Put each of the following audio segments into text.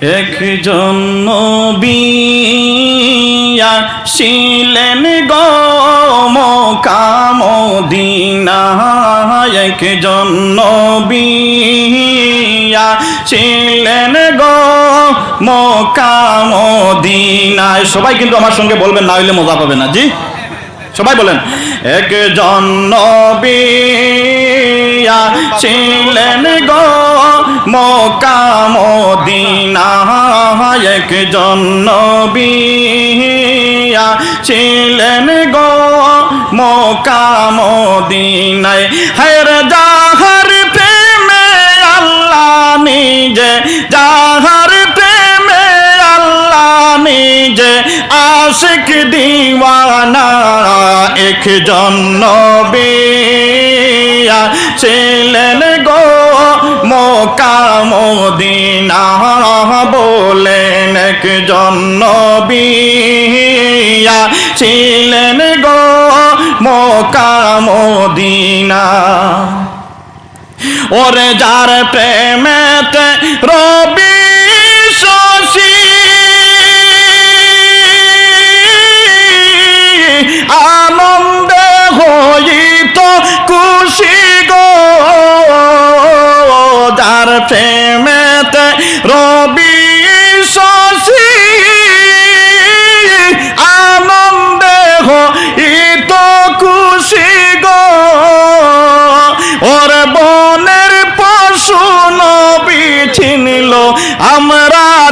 একজন নবিয়া ছিলেন গো মকামদিনা একজন নবিয়া ছিলেন গো মকামদিনায় সবাই কিন্তু আমার সঙ্গে বলবেন, না হইলে মজা পাবে না। জি? সবাই বলেন, একজন নবিয়া ছিলেন গো মকামদিনা একজন নবিয়া ছিলেন গো মকামদিনায় হের যাহার প্রেমে আল্লাহ নিজে, যাহার প্রেমে আল্লাহ নিজে, আশিক দিওয়ানা একজন নবিয়া ছিলেন গো মোকামদিনা বলেন একজন নবিয়া ছিলেন গো মোকামদিনা ওরে যার প্রেমেতে রবি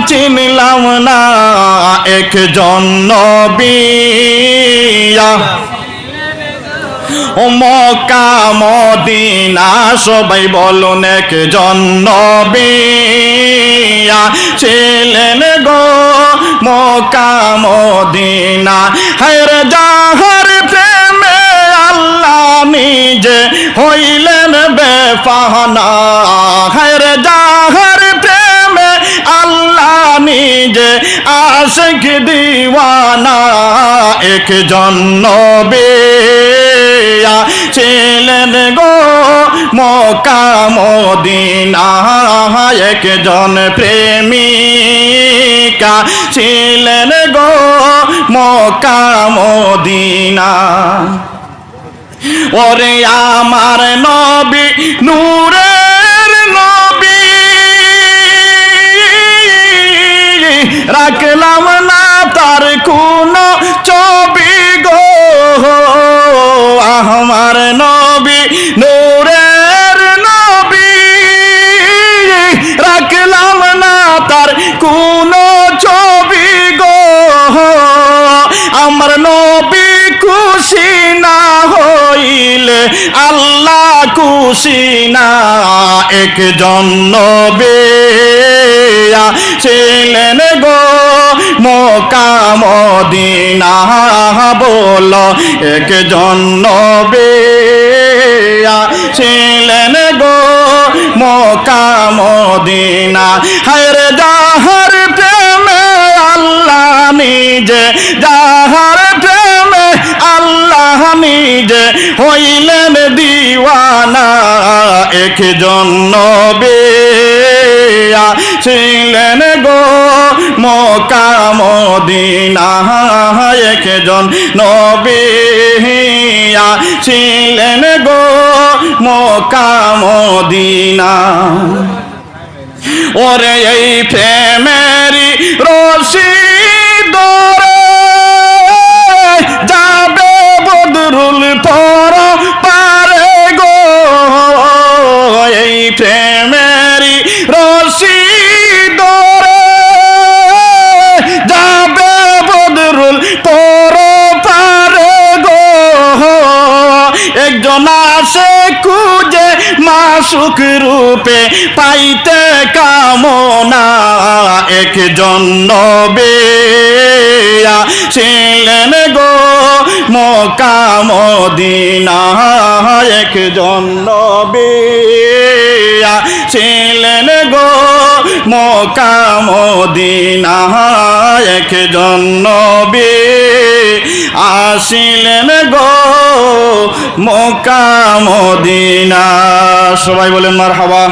চিনলাম না, একজন নবিয়া। ও মক্কা, মদিনা, সবাই বলুন একজন নবিয়া। ছিলেন গো মক্কা, মদিনা হের যাহার প্রেমে আল্লাহ নিজে হইলেন বেফানা। আশিক দিওয়ানা, একজন নবিয়া ছিলেন গো মকামদিনা একজন প্রেমিকা ছিলেন গো মকামদিনা ওরে আমার নবী নূরের রাখলাম না তার কোন ছবি গো। আমার নবী, নূরের নবী। রাখলাম না তার কোন ছবি গো। আমার নবী খুশি না হইলে, আল্লাহ খুশি না একজন নবিয়া ছিলেন গো। মকামদিনা বল একজন নবিয়া ছিলেন গো। মকামদিনা হায় যাহার প্রেমে আল্লাহ নিজে, যাহার প্রেমে আল্লাহ নিজে হইলেন দিওয়ানা। একজন নবিয়া ছিলেন গো মকামদিনা একজন নবিয়া ছিলেন গো মকামদিনা ওরে এই প্রেমেরি রশি একজন আসে খুঁজে মাসুক রূপে পাইতে কামনা। একজন নবিয়া ছিলেন গো মকামদিনা একজন নবিয়া ছিলেন মকামদিনা একজন নবী আসিলেন গো মকামদিনা সবাই বলেন মার হাবা